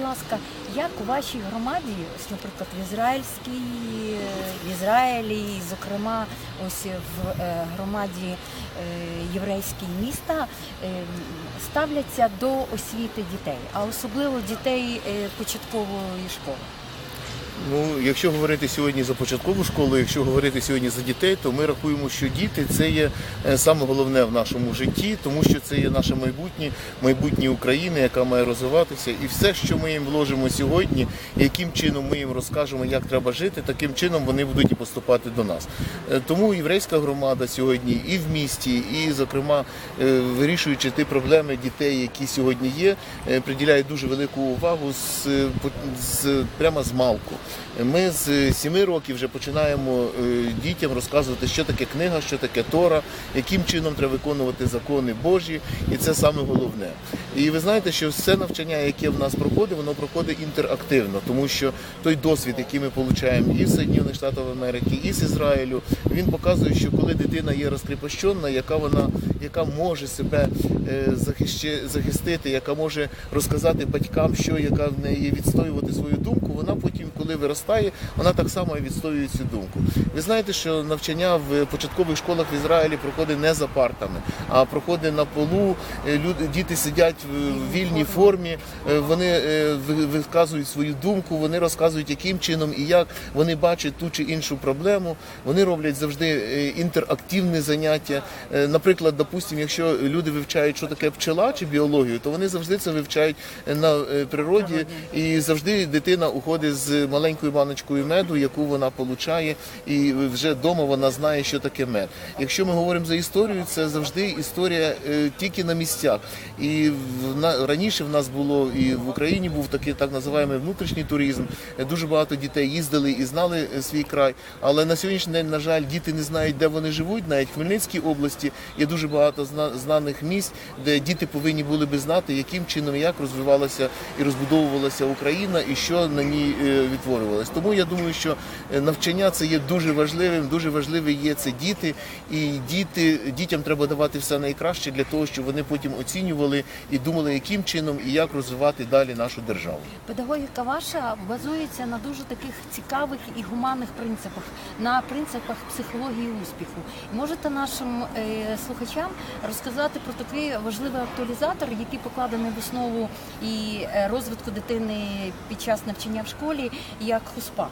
будь ласка, як у вашій громаді, ось, наприклад, в ізраїльській, в Ізраїлі, зокрема, ось в е, громаді е, єврейській міста е, ставляться до освіти дітей, а особливо дітей початкової школи? Ну, якщо говорити сьогодні за початкову школу, якщо говорити сьогодні за дітей, то ми рахуємо, що діти це є е, саме головне в нашому житті, тому що це є наше майбутнє, майбутнє України, яка має розвиватися, і все, що ми їм вложимо сьогодні, яким чином ми їм розкажемо, як треба жити, таким чином вони будуть і поступати до нас. Е, Тому єврейська громада сьогодні і в місті, і, зокрема, е, вирішуючи ті проблеми дітей, які сьогодні є, приділяє дуже велику увагу з, з прямо з малку. Ми з 7 років вже починаємо е, дітям розказувати, що таке книга, що таке Тора, яким чином треба виконувати закони Божі, і це саме головне. І ви знаєте, що все навчання, яке в нас проходить, воно проходить інтерактивно, тому що той досвід, який ми отримуємо і з Соединених Штатів Америки, і з Ізраїлю, він показує, що коли дитина є розкріпощена, яка вона яка може себе е, захистити, яка може розказати батькам, що яка в неї відстоювати свою думку, вона потім, коли виростає, вона так само і відстоює цю думку. Ви знаєте, що навчання в початкових школах в Ізраїлі проходить не за партами, а проходить на полу. Е, Люди, діти сидять в вільній формі, е, вони е, ви- висказують свою думку, вони розказують, яким чином і як вони бачать ту чи іншу проблему. Вони роблять завжди інтерактивне заняття. Наприклад, допустимо, якщо люди вивчають, що таке пчела чи біологію, то вони завжди це вивчають на природі, і завжди дитина уходить з маленькою баночкою меду, яку вона получає, і вже вдома вона знає, що таке мед. Якщо ми говоримо за історію, це завжди історія е, тільки на місцях. І раніше в нас було і в Україні був такий так називаємо внутрішній туризм. Е, Дуже багато дітей їздили і знали е, свій край. Але на сьогоднішній день, на жаль, діти не знають, де вони живуть. Навіть в Хмельницькій області є дуже багато зна- знаних місць, де діти повинні були би знати, яким чином як розвивалася і розбудовувалася Україна, і що на ній е, відтворювалось. Тому я думаю, що е, навчання це є дуже важливим. Дуже важливі є це діти, і діти дітям треба давати все найкраще для того, щоб вони потім оцінювали і думали, яким чином і як розвивати далі нашу державу. Педагогіка ваша базується на дуже таких цікавих і гуманних принципах, на принципах психології успіху. Можете нашим е, слухачам розказати про такий важливий актуалізатор, який покладений в основу і е, розвитку дитини під час навчання в школі, як хуспа.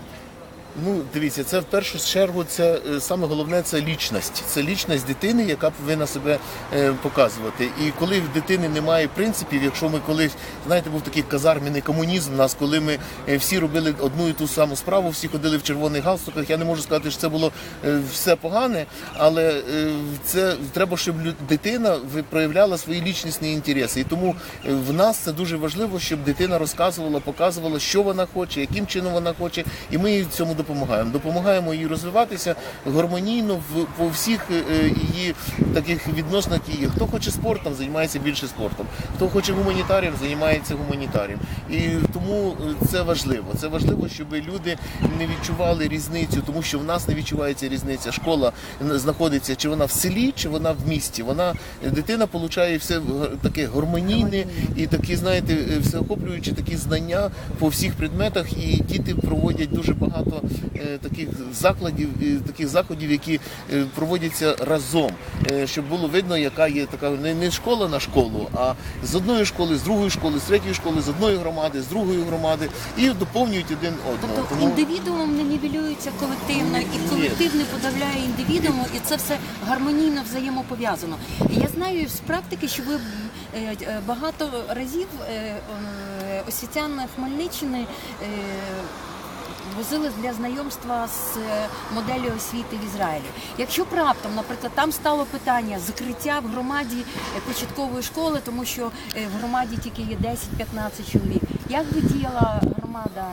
Ну, дивіться, це в першу чергу це е, саме головне це лічність. Це лічність дитини, яка повинна себе е, показувати. І коли в дитини немає принципів, якщо ми колись знаєте, був такий казарміний комунізм, нас коли ми е, всі робили одну і ту саму справу, всі ходили в червоних галстуках. Я не можу сказати, що це було е, все погане, але це треба, щоб дитина проявляла свої лічнісні інтереси. І тому в нас це дуже важливо, щоб дитина розказувала, показувала, що вона хоче, яким чином вона хоче, і ми в цьому допомагаємо. Допомагаємо їй розвиватися гармонійно в по всіх е, е, її таких відносинах. Її хто хоче спортом, займається більше спортом, хто хоче гуманітарієм, займається гуманітарієм. І тому е, це важливо. Це важливо, щоб люди не відчували різницю, тому що в нас не відчувається різниця. Школа знаходиться чи вона в селі, чи вона в місті. Вона дитина получає все таке гармонійне і такі, знаєте, е, всеохоплюючі такі знання по всіх предметах. І діти проводять дуже багато е, таких закладів, і таких заходів, які е, проводяться разом, е, щоб було видно, яка є така не, школа на школу, а з одної школи, з другої школи, з третьої школи, з одної громади, з другої громади, і доповнюють один одного. Тобто індивідуум не нівелюється колективно, і колектив не подавляє індивідууму, і це все гармонійно взаємопов'язано. Я знаю з практики, що ви е, е, багато разів е, е, Хмельниччини. Возили для знайомства з е, моделлю освіти в Ізраїлі. Якщо б раптом, наприклад, там стало питання закриття в громаді е, початкової школи, тому що е, в громаді тільки є 10-15 чоловік. Як би діяла громада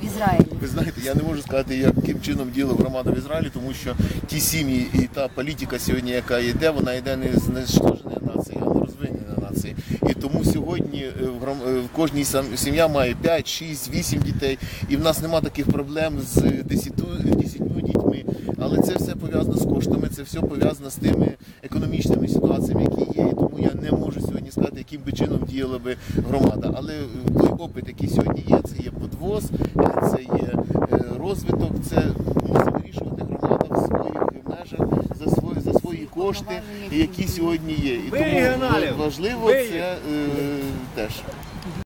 в Ізраїлі? Ви знаєте, я не можу сказати, яким чином діла громада в Ізраїлі, тому що ті сім'ї і та політика сьогодні, яка йде, вона йде не знешкодження нації, а не розвинення нації. І І тому сьогодні е, в е, кожній сам- сім'я має 5, 6, 8 дітей, і в нас нема таких проблем з 10, 10 дітьми. Але це все пов'язано з коштами, це все пов'язано з тими економічними ситуаціями, які є. І тому я не можу сьогодні сказати, яким би чином діяла би громада. Але е, той опит, який сьогодні є, це є подвоз, це є розвиток, це мусить вирішувати громада в своїх межах за свої за свої кошти, які сьогодні є. І тому важливо це е, теж.